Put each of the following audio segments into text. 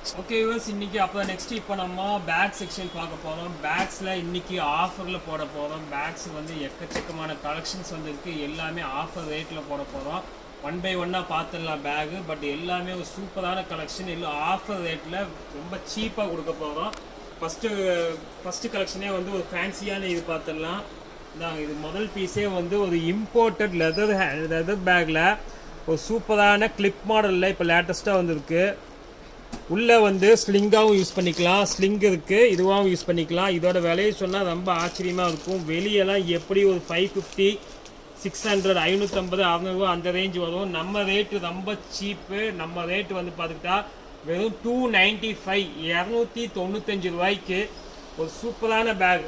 Okay use இன்னைக்கு அப்போ next இப்போ நம்ம பேக் செக்ஷன் பார்க்க போகிறோம் பேக்ஸில் இன்னைக்கு ஆஃபரில் போட போகிறோம் பேக்ஸ் வந்து எக்கச்சக்கமான கலெக்ஷன்ஸ் வந்துருக்கு. எல்லாமே ஆஃபர் ரேட்டில் போட போகிறோம் ஒன் பை ஒன்னாக பார்த்துடலாம் பேகு பட் எல்லாமே ஒரு சூப்பரான கலெக்ஷன் எல்லாம் ஆஃபர் ரேட்டில் ரொம்ப சீப்பாக கொடுக்க போகிறோம் ஃபஸ்ட்டு ஃபஸ்ட்டு கலெக்ஷனே வந்து ஒரு ஃபேன்சியான இது பார்த்துடலாம். இந்தாங்க இது முதல் பீஸே வந்து ஒரு இம்போர்ட்டட் லெதர் லெதர் பேக்கில் ஒரு சூப்பரான கிளிப் மாடலில் இப்போ லேட்டஸ்ட்டாக வந்திருக்கு. உள்ளே வந்து ஸ்லிங்காகவும் யூஸ் பண்ணிக்கலாம். ஸ்லிங் இருக்குது இதுவாகவும் யூஸ் பண்ணிக்கலாம். இதோட விலையை சொன்னால் ரொம்ப ஆச்சரியமாக இருக்கும். வெளியெல்லாம் எப்படி ஒரு ஃபைவ் ஃபிஃப்டி சிக்ஸ் ஹண்ட்ரட் ஐநூற்றம்பது அறநூறுவா அந்த ரேஞ்ச் வரும். நம்ம ரேட்டு ரொம்ப சீப்பு நம்ம ரேட்டு வந்து பார்த்துக்கிட்டா வெறும் டூ நைன்ட்டி ஃபைவ் இரநூத்தி தொண்ணூத்தஞ்சு ரூபாய்க்கு ஒரு சூப்பரான பேக்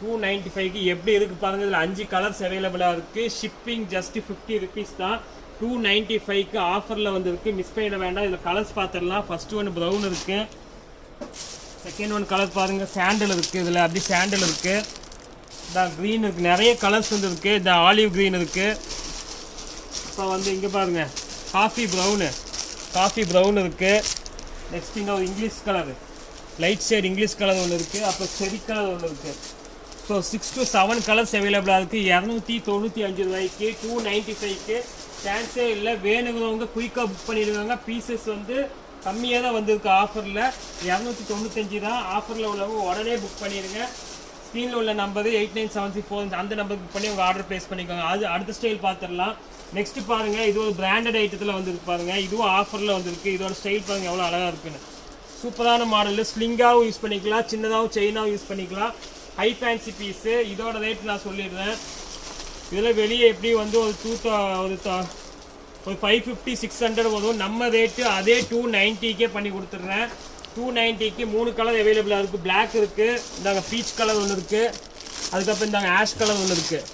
டூ நைன்ட்டி ஃபைவ்க்கு எப்படி இருக்குது பாருங்க. இதில் அஞ்சு கலர்ஸ் அவைலபிளாக இருக்குது ஷிப்பிங் ஜஸ்ட் ஃபிஃப்டி ருபீஸ் தான். டூ நைன்ட்டி ஃபைவ்க்கு ஆஃபரில் வந்துருக்கு. மிஸ் பண்ணிட வேண்டாம். இதில் கலர்ஸ் பார்த்துடலாம். ஃபஸ்ட்டு ஒன்று ப்ரௌன் இருக்குது செகண்ட் ஒன் கலர் பாருங்கள் சாண்டில் இருக்குது இதில் அப்படி சாண்டில் இருக்குது இதான் க்ரீன் இருக்குது நிறைய கலர்ஸ் வந்து இருக்குது இந்த ஆலிவ் க்ரீன் இருக்குது இப்போ வந்து இங்கே பாருங்க. காஃபி ப்ரௌனு காஃபி ப்ரௌன் இருக்குது நெக்ஸ்ட் இன்னொரு English colour light shade English colour ஒன்று இருக்குது அப்புறம் செரி கலர் ஒன்று இருக்குது so six to seven colours அவைலபிளாக இருக்குது இரநூத்தி தொண்ணூற்றி அஞ்சு ரூபாய்க்கு டூ நைன்ட்டி ஃபைவ்க்கு சான்ஸே இல்லை. வேணுங்கிறவங்க குயிக்காக புக் பண்ணிடுவாங்க. பீசஸ் வந்து கம்மியாக தான் வந்திருக்கு ஆஃபரில் இரநூத்தி தொண்ணூத்தஞ்சு தான் ஆஃபரில் உள்ளவங்க உடனே புக் பண்ணிடுங்க. ஸ்க்ரீனில் உள்ள number eight nine seven six four அந்த நம்பருக்கு புக் பண்ணி உங்கள் ஆர்டர் ப்ளேஸ் பண்ணிக்கோங்க. அது அடுத்த ஸ்டைல் பார்த்துடலாம் நெக்ஸ்ட் பாருங்கள் இது ஒரு பிராண்டட் ஐட்டத்தில் வந்திருக்கு பாருங்கள் இதுவும் ஆஃபரில் வந்திருக்கு. இதோட ஸ்டைல் பாருங்கள் எவ்வளோ அழகாக இருக்குன்னு. சூப்பரான மாடலில் ஸ்லிங்காகவும் யூஸ் பண்ணிக்கலாம். சின்னதாகவும் செயினாகவும் யூஸ் பண்ணிக்கலாம். ஹை ஃபேன்சி பீஸு இதோட ரேட் நான் சொல்லிடுறேன். இதில் வெளியே எப்படி வந்து ஒரு டூ ஒரு த- ஒரு ஃபைவ் ஃபிஃப்டி சிக்ஸ் ஹண்ட்ரட் வரும். நம்ம ரேட்டு அதே டூ நைன்ட்டிக்கே பண்ணி கொடுத்துட்றேன். டூ நைன்ட்டிக்கு மூணு கலர் அவைலபிளாக இருக்குது பிளாக் இருக்குது இந்தாங்க பீச் கலர் ஒன்று இருக்குது அதுக்கப்புறம் இந்தாங்க ஆஷ் கலர் ஒன்று இருக்குது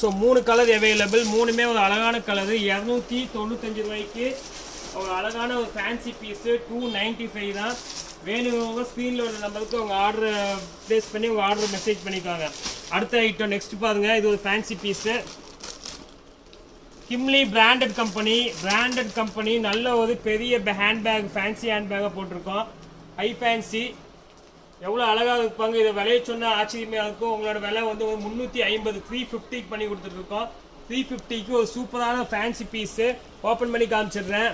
ஸோ மூணு கலர் அவைலபிள் மூணுமே ஒரு அழகான கலரு இரநூத்தி தொண்ணூத்தஞ்சு ரூபாய்க்கு ஒரு அழகான ஒரு fancy piece two ninety five தான். வேணுங்கிறவங்க ஸ்க்ரீனில் உள்ள நம்பருக்கு உங்கள் ஆர்டரை ப்ளேஸ் பண்ணி உங்கள் ஆர்டர் மெசேஜ் பண்ணிக்காங்க. அடுத்த ஐட்டம் நெக்ஸ்ட் பாருங்க. இது ஒரு ஃபேன்சி பீஸு கிம்லி பிராண்டட் கம்பெனி பிராண்டட் கம்பெனி நல்ல ஒரு பெரிய ஹேண்ட்பேக் ஃபேன்சி ஹேண்ட்பேக்காக போட்டிருக்கோம். ஹை ஃபேன்சி எவ்வளோ அழகாக இருப்பாங்க இதை விலையை சொன்னால் ஆச்சரியமாக இருக்கும். உங்களோட விலை வந்து ஒரு முந்நூற்றி ஐம்பது த்ரீ ஃபிஃப்டிக்கு பண்ணி கொடுத்துட்ருக்கோம் த்ரீ ஃபிஃப்டிக்கு ஒரு சூப்பரான ஃபேன்சி பீஸு ஓப்பன் பண்ணி காமிச்சிடுறேன்.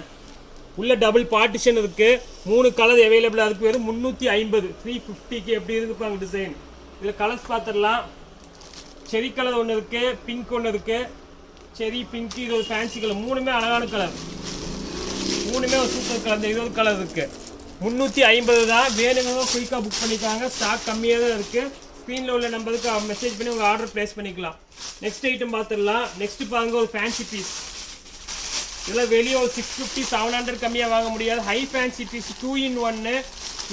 உள்ள டபுள் பார்ட்டிஷன் இருக்குது மூணு கலர் அவைலபிளாக இருக்குது வெறும் முந்நூற்றி ஐம்பது. த்ரீ ஃபிஃப்டிக்கு எப்படி இருக்குப்பாங்க டிசைன் இதில் கலர்ஸ் பார்த்துடலாம். செரி கலர் ஒன்று இருக்குது பிங்க் ஒன்று இருக்குது செரி பிங்க் இது ஒரு ஃபேன்சி கலர் மூணுமே அழகான கலர் மூணுமே ஒரு சூப்பர் கலர் இந்த இருபது கலர் இருக்கு. முந்நூற்றி ஐம்பது தான். வேணுங்க குயிக்காக புக் பண்ணிக்காங்க. ஸ்டாக் கம்மியாக தான் இருக்குது ஸ்க்ரீனில் உள்ள நம்பருக்கு மெசேஜ் பண்ணி உங்கள் ஆர்டர் ப்ளேஸ் பண்ணிக்கலாம். நெக்ஸ்ட் ஐட்டம் பார்த்துடலாம். நெக்ஸ்ட் பாருங்க ஒரு ஃபேன்சி பீஸ் இதெல்லாம் வெளியே ஒரு சிக்ஸ் ஃபிஃப்டி செவன் ஹண்ட்ரட் கம்மியாக வாங்க முடியாது. High fancy piece two in ஒன்று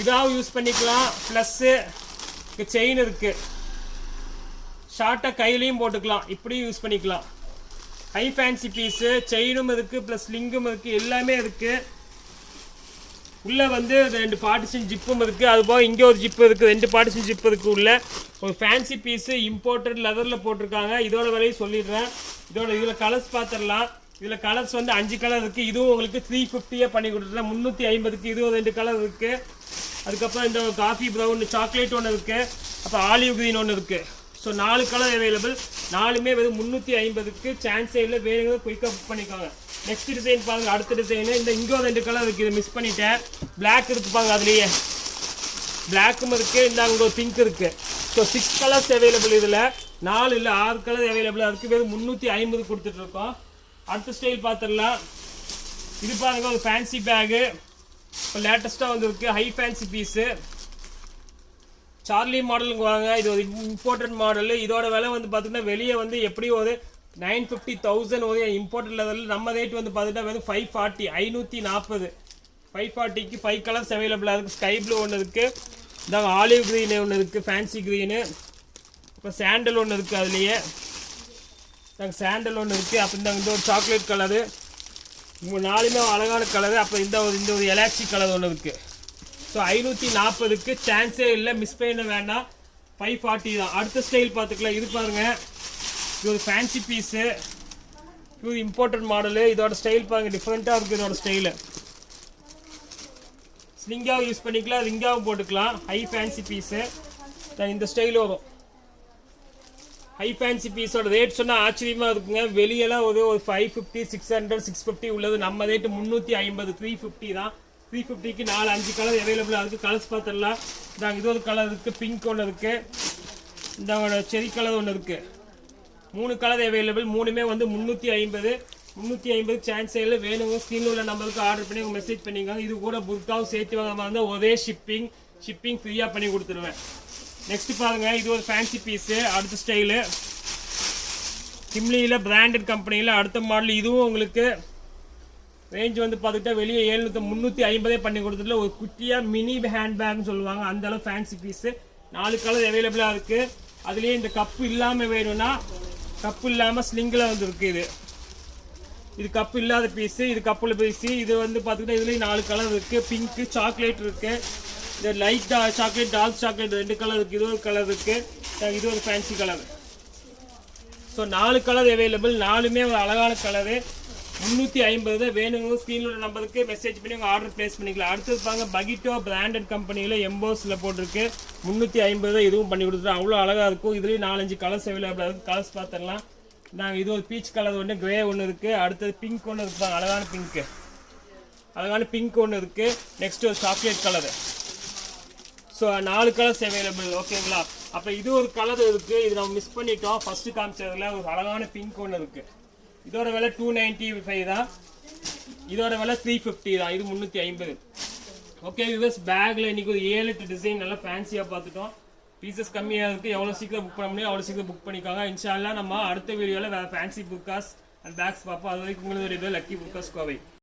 இதாகவும் யூஸ் பண்ணிக்கலாம். ப்ளஸ்ஸு செயின் இருக்குது ஷார்ட்டாக கையிலையும் போட்டுக்கலாம். இப்படியும் யூஸ் பண்ணிக்கலாம். ஹை ஃபேன்சி பீஸு செயினும் இருக்குது ப்ளஸ் லிங்கும் இருக்குது எல்லாமே இருக்குது உள்ளே வந்து ரெண்டு பார்ட்டிஷன் ஜிப்பும் இருக்குது அது போக இங்கே ஒரு ஜிப்பு இருக்குது ரெண்டு பார்ட்டிஷன் ஜிப் இருக்குது உள்ளே. ஒரு ஃபேன்சி பீஸு இம்போர்ட்டட் லெதரில் போட்டிருக்காங்க. இதோட விலையும் சொல்லிடுறேன். இதோட இதில் கலர்ஸ் பார்த்துடலாம். இதில் கலர்ஸ் வந்து அஞ்சு கலர் இருக்குது இதுவும் உங்களுக்கு த்ரீ ஃபிஃப்டியே பண்ணி கொடுத்துருறேன் முந்நூற்றி ஐம்பதுக்கு இதுவும் ரெண்டு கலர் இருக்குது அதுக்கப்புறம் இந்த காஃபி ப்ரௌன் சாக்லேட் ஒன்று இருக்குது அப்புறம் ஆலிவ் க்ரீன் ஒன்று இருக்குது ஸோ நாலு கலர் அவைலபிள் நாலுமே வெறும் முந்நூற்றி ஐம்பதுக்கு சான்ஸே இல்லை வேணுங்கிறத குயிக்காக புக் பண்ணிக்கோங்க. நெக்ஸ்ட் டிசைன் பாருங்க அடுத்த டிசைனு இந்த இங்கே ஒரு ரெண்டு கலர் இருக்குது இதை மிஸ் பண்ணிட்டேன். பிளாக் இருக்கு பாருங்க அதுலேயே. பிளாக்கும் இருக்குது இந்த அங்கே ஒரு பிங்க் இருக்குது ஸோ சிக்ஸ் கலர்ஸ் அவைலபிள் இதில். நாலு இல்லை ஆறு கலர் அவைலபிளாக இருக்குது வெறும் முந்நூற்றி ஐம்பது கொடுத்துட்ருக்கோம் அடுத்த ஸ்டைல் பார்த்துடலாம். இது பாருங்க ஒரு ஃபேன்சி பேகு இப்போ லேட்டஸ்ட்டாக வந்துருக்கு. ஹை ஃபேன்சி பீஸு சார்லி மாடலுங்க வாங்க. இது ஒரு இம்பார்ட்டன்ட் மாடலு இதோட விலை வந்து பார்த்திங்கன்னா வெளியே வந்து எப்படி ஒரு நைன் ஃபிஃப்டி தௌசண்ட் ஒரு இம்பார்ட்டன்ட் லெவலில் நம்ம ரேட் வந்து பார்த்துட்டா வந்து ஃபைவ் ஃபார்ட்டி ஐநூற்றி நாற்பது ஃபைவ் ஃபார்ட்டிக்கு ஃபைவ் கலர்ஸ் அவைலபிளாக இருக்குது ஸ்கை ப்ளூ ஒன்று இருக்குது இந்த ஆலிவ் க்ரீனு ஒன்று இருக்குது ஃபேன்சி க்ரீனு இப்போ சாண்டல் ஒன்று இருக்குது அதுலேயே. நாங்கள் சாண்டல் ஒன்று இருக்குது அப்புறம் இந்த இந்த ஒரு சாக்லேட் கலரு இவங்க நாலுமே அழகான கலரு அப்புறம் இந்த ஒரு இந்த ஒரு எலாச்சி கலர் ஒன்று இருக்குது ஸோ ஐநூற்றி நாற்பதுக்கு சான்ஸே இல்லை மிஸ் பண்ண வேண்டாம். ஃபைவ் ஃபார்ட்டி தான். அடுத்த ஸ்டைல் பார்த்துக்கலாம். இது பாருங்கள் இது ஒரு ஃபேன்சி பீஸு இது இம்பார்ட்டன்ட் மாடலு இதோட ஸ்டைல் பாருங்கள் டிஃப்ரெண்ட்டாக இருக்குது இதோட ஸ்டைலு ஸ்லிங்காவும் யூஸ் பண்ணிக்கலாம். ரிங்காவும் போட்டுக்கலாம். ஹை ஃபேன்சி பீஸு இந்த ஸ்டைல் வரும். ஹை ஃபேன்சி பீஸோட ரேட் சொன்னால் ஆச்சரியமாக இருக்குங்க. வெளியெல்லாம் ஒரு ஒரு five fifty six hundred six fifty உள்ளது. நம்ம ரேட்டு முந்நூற்றி ஐம்பது த்ரீ ஃபிஃப்டி தான். த்ரீ ஃபிஃப்டிக்கு நாலு அஞ்சு கலர் அவைலபிளாக இருக்குது கலர்ஸ் பார்த்துடலாம். நாங்கள் இது ஒரு கலர் இருக்குது பிங்க் ஒன்று இருக்குது இந்த செரி கலர் ஒன்று இருக்குது மூணு கலர் அவைலபிள் மூணுமே வந்து முந்நூற்றி ஐம்பது. முந்நூற்றி ஐம்பது சான்ஸ் இல்லை வேணுங்க. ஸ்க்ரீனில் உள்ள நம்பருக்கு ஆர்டர் பண்ணி உங்கள் மெசேஜ் பண்ணிக்கோங்க. இது கூட புர்காவும் சேர்த்து வாங்காமல் இருந்தால் ஒரே ஷிப்பிங் ஷிப்பிங் ஃப்ரீயாக பண்ணி கொடுத்துருவேன். நெக்ஸ்ட் பாருங்க இது ஒரு ஃபேன்சி பீஸு அடுத்த ஸ்டைலு கிம்லியில் பிராண்டட் கம்பெனியில் அடுத்த மாடல் இதுவும் உங்களுக்கு ரேஞ்ச் வந்து பார்த்துக்கிட்டா வெளியே ஏழ்நூற்றி முந்நூற்றி ஐம்பதே பண்ணி கொடுத்துட்டு ஒரு குட்டியாக மினி ஹேண்ட்பேக்னு சொல்லுவாங்க. அந்த அளவு ஃபேன்சி பீஸு நாலு கலர் அவைலபிளாக இருக்குது அதுலேயே இந்த கப்பு இல்லாமல் வேணும்னா கப்பு இல்லாமல் ஸ்லிங்கில் வந்து இது. இது கப்பு இல்லாத பீஸு இது கப்பில் பீஸு இது வந்து பார்த்துக்கிட்டா இதுலேயும் நாலு கலர் இருக்குது பிங்க்கு சாக்லேட் இருக்குது இந்த லைட் சாக்லேட் டார்க் சாக்லேட் ரெண்டு கலர் இருக்குது இது ஒரு கலர் இருக்குது இது ஒரு ஃபேன்சி கலர் ஸோ நாலு கலர் அவைலபிள் நாலுமே ஒரு அழகான கலரு முந்நூற்றி ஐம்பது வேணுங்க. ஸ்க்ரீனில் நம்பருக்கு மெசேஜ் பண்ணி உங்கள் ஆர்டர் ப்ளேஸ் பண்ணிக்கலாம். அடுத்தது பாருங்க பகிட்டோ பிராண்டட் கம்பெனியில் எம்போஸில் போட்டிருக்கு. முந்நூற்றி ஐம்பது இதுவும் பண்ணி கொடுத்துருவோம் அவ்வளோ அழகாக இருக்கும். இதுலேயும் நாலஞ்சு கலர்ஸ் அவைலபிளாக இருக்குது கலர்ஸ் பார்த்துடலாம் நாங்கள் இது ஒரு பீச் கலர் ஒன்று கிரே ஒன்று இருக்குது அடுத்தது பிங்க் ஒன்று இருக்குது அழகான பிங்க்கு அழகான பிங்க் ஒன்று இருக்குது நெக்ஸ்ட் ஒரு சாக்லேட் கலரு ஸோ uh, நாலு கலர்ஸ் அவைலபிள் ஓகேங்களா அப்போ இது ஒரு கலர் இருக்குது இது நம்ம மிஸ் பண்ணிட்டோம். ஃபஸ்ட்டு காமிச்சதுல ஒரு அழகான பிங்க் ஒன்று இருக்குது இதோட விலை டூ நைன்ட்டி ஃபைவ் தான். இதோட விலை த்ரீ ஃபிஃப்டி தான். இது முந்நூற்றி ஐம்பது. ஓகே விவர்ஸ் பேக்கில் இன்னைக்கு ஒரு ஏழு எட்டு டிசைன் நல்லா ஃபேன்சியாக பார்த்துட்டோம். பீசஸ் கம்மியாக இருக்குது எவ்வளோ சீக்கிரம் புக் பண்ண முடியும் அவ்வளோ சீக்கிரம் புக் பண்ணிக்காங்க. இன்ஷால்லாம் நம்ம அடுத்த வீடியோவில் வேறு ஃபேன்சி புக்காஸ் அண்ட் பேக்ஸ் பார்ப்போம். அது வரைக்கும் உங்களுடைய லக்கி புக்காஸ் கோவை.